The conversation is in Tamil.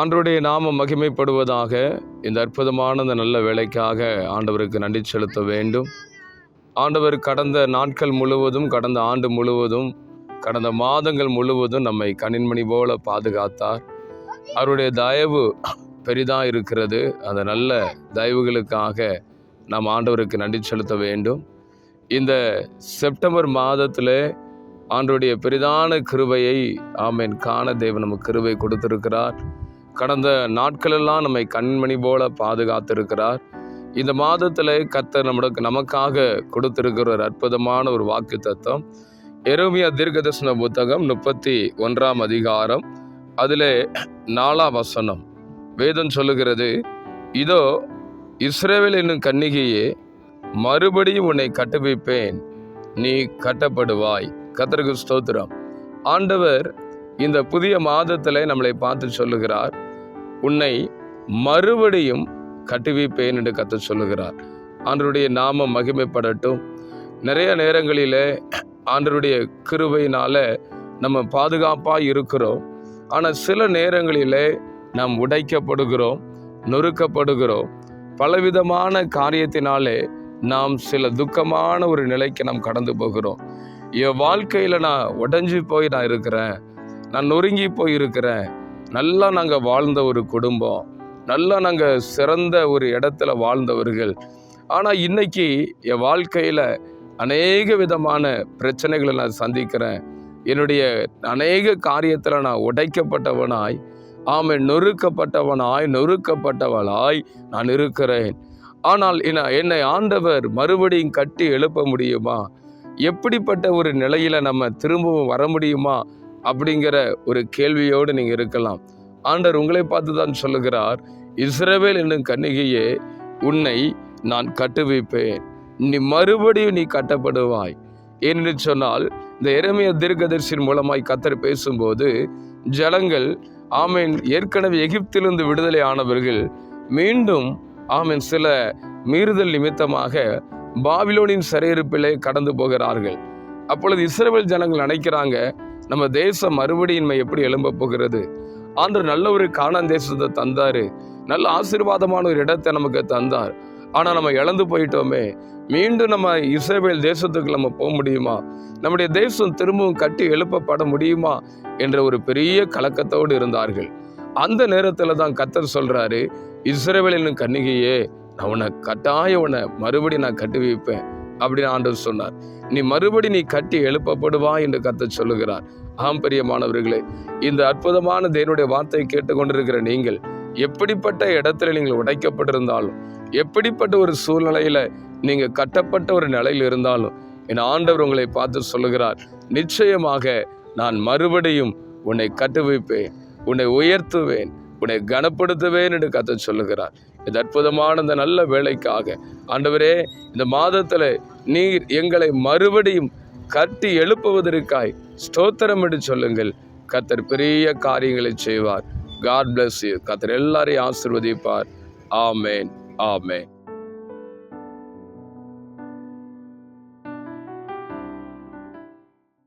ஆண்டருடைய நாமம் மகிமைப்படுவதாக இந்த அற்புதமான இந்த நல்ல வேலைக்காக ஆண்டவருக்கு நன்றி செலுத்த வேண்டும். ஆண்டவர் கடந்த நாட்கள் முழுவதும் கடந்த ஆண்டு முழுவதும் கடந்த மாதங்கள் முழுவதும் நம்மை கணின்மணி போல பாதுகாத்தார். அவருடைய தயவு பெரிதாக இருக்கிறது. அந்த நல்ல தயவுகளுக்காக நாம் ஆண்டவருக்கு நன்றி செலுத்த வேண்டும். இந்த செப்டம்பர் மாதத்தில் ஆண்டவருடைய பெரிதான கிருபையை ஆமேன் காண தேவன் நமக்கு கிருபை கொடுத்திருக்கிறார். கடந்த நாட்களெல்லாம் நம்மை கண்மணி போல பாதுகாத்திருக்கிறார். இந்த மாதத்தில் கர்த்தர் நம்மளுக்கு நமக்காக கொடுத்திருக்கிற ஒரு அற்புதமான ஒரு வாக்கு தத்துவம். எரோமியா தீர்க்கதர்சன புத்தகம் முப்பத்தி ஒன்றாம் அதிகாரம் அதில் நாலாம் வசனம். வேதம் சொல்லுகிறது இதோ இஸ்ரேவேல் என்னும் கன்னிகையே மறுபடியும் உன்னை கட்டுவிப்பேன். நீ கட்டப்படுவாய். கத்தருக்கு ஸ்தோத்திரம். ஆண்டவர் இந்த புதிய மாதத்தில் நம்மளை பார்த்து சொல்லுகிறார் உன்னை மறுபடியும் கட்டுவிப்பேன் என்று கத்த சொல்லுகிறார். ஆண்டருடைய நாமம் மகிமைப்படட்டும். நிறைய நேரங்களில் ஆண்டருடைய கிருவையினால் நம்ம பாதுகாப்பாக இருக்கிறோம். ஆனால் சில நேரங்களில் நாம் உடைக்கப்படுகிறோம் நொறுக்கப்படுகிறோம். பலவிதமான காரியத்தினாலே நாம் சில துக்கமான ஒரு நிலைக்கு நாம் கடந்து போகிறோம். என் வாழ்க்கையில் நான் உடஞ்சி போய் நான் இருக்கிறேன். நான் நொறுங்கி போய் இருக்கிறேன் நல்லா நாங்கள் வாழ்ந்த ஒரு குடும்பம். நல்லா நாங்கள் சிறந்த ஒரு இடத்துல வாழ்ந்தவர்கள். ஆனால் இன்னைக்கு என் வாழ்க்கையில் அநேக விதமான பிரச்சனைகளை நான் சந்திக்கிறேன். என்னுடைய அநேக காரியத்தில் நான் உடைக்கப்பட்டவனாய் ஆமை நொறுக்கப்பட்டவனாய் நொறுக்கப்பட்டவளாய் நான் இருக்கிறேன். ஆனால் என்ன என்னை ஆண்டவர் மறுபடியும் கட்டி எழுப்ப முடியுமா? எப்படிப்பட்ட ஒரு நிலையில் நம்ம திரும்பவும் வர முடியுமா? அப்படிங்கிற ஒரு கேள்வியோடு நீங்கள் இருக்கலாம். ஆண்டவர் உங்களை பார்த்து தான் சொல்லுகிறார் இஸ்ரவேல் என்னும் கன்னிகையே உன்னை நான் கட்டுவிப்பேன். நீ மறுபடியும் நீ கட்டப்படுவாய். ஏனென்று சொன்னால் இந்த எரமிய தீர்க்கதரிசின் மூலமாய் கத்தர் பேசும்போது ஜனங்கள் ஆமீன் ஏற்கனவே எகிப்திலிருந்து விடுதலை ஆனவர்கள் மீண்டும் ஆமீன் சில மீறுதல் நிமித்தமாக பாபிலோனின் சிறையிருப்பிலே கடந்து போகிறார்கள். அப்பொழுது இஸ்ரேல் ஜனங்கள் நினைக்கிறாங்க நம்ம தேசம் மறுபடியும் எப்படி எழும்ப போகிறது? ஆண்டர் நல்ல ஒரு காணான் தேசத்தை தந்தாரு. நல்ல ஆசீர்வாதமான ஒரு இடத்தை நமக்கு தந்தார். ஆனால் நம்ம இழந்து போயிட்டோமே. மீண்டும் நம்ம இஸ்ரேல் தேசத்துக்கு நம்ம போக முடியுமா? நம்முடைய தேசம் திரும்பவும் கட்டி எழுப்பப்பட முடியுமா? என்ற ஒரு பெரிய கலக்கத்தோடு இருந்தார்கள். அந்த நேரத்தில் தான் கத்தர் சொல்கிறாரு இஸ்ரேவேலின் கன்னிகையே நான் உன்னை கட்டாய உன்னை மறுபடி நான் கட்டி வைப்பேன். அப்படின்னு ஆண்டவர் சொன்னார். நீ மறுபடி நீ கட்டி எழுப்பப்படுவா என்று கத்த சொல்லுகிறார். ஆம் பிரியமானவர்களே இந்த அற்புதமான தேவனுடைய வார்த்தையை கேட்டுக்கொண்டிருக்கிற நீங்கள் எப்படிப்பட்ட இடத்துல நீங்கள் உடைக்கப்பட்டிருந்தாலும் எப்படிப்பட்ட ஒரு சூழ்நிலையில் நீங்கள் கட்டப்பட்ட ஒரு நிலையில் இருந்தாலும் என் ஆண்டவர் உங்களை பார்த்து சொல்லுகிறார் நிச்சயமாக நான் மறுபடியும் உன்னை கட்டுவிப்பேன் உன்னை உயர்த்துவேன் உன்னை கனப்படுத்துவேன் என்று கத்த சொல்லுகிறார். இது அற்புதமான இந்த நல்ல வேலைக்காக. ஆண்டவரே இந்த மாதத்தில் நீர் எங்களை மறுபடியும் கட்டி எழுப்புவதற்காய் ஸ்தோத்திரம் என்று சொல்லுங்கள். கத்தர் பெரிய காரியங்களை செய்வார். காட் பிளஸ் யூ கத்தர் எல்லாரையும் ஆசிர்வதிப்பார். ஆமேன் ஆமேன்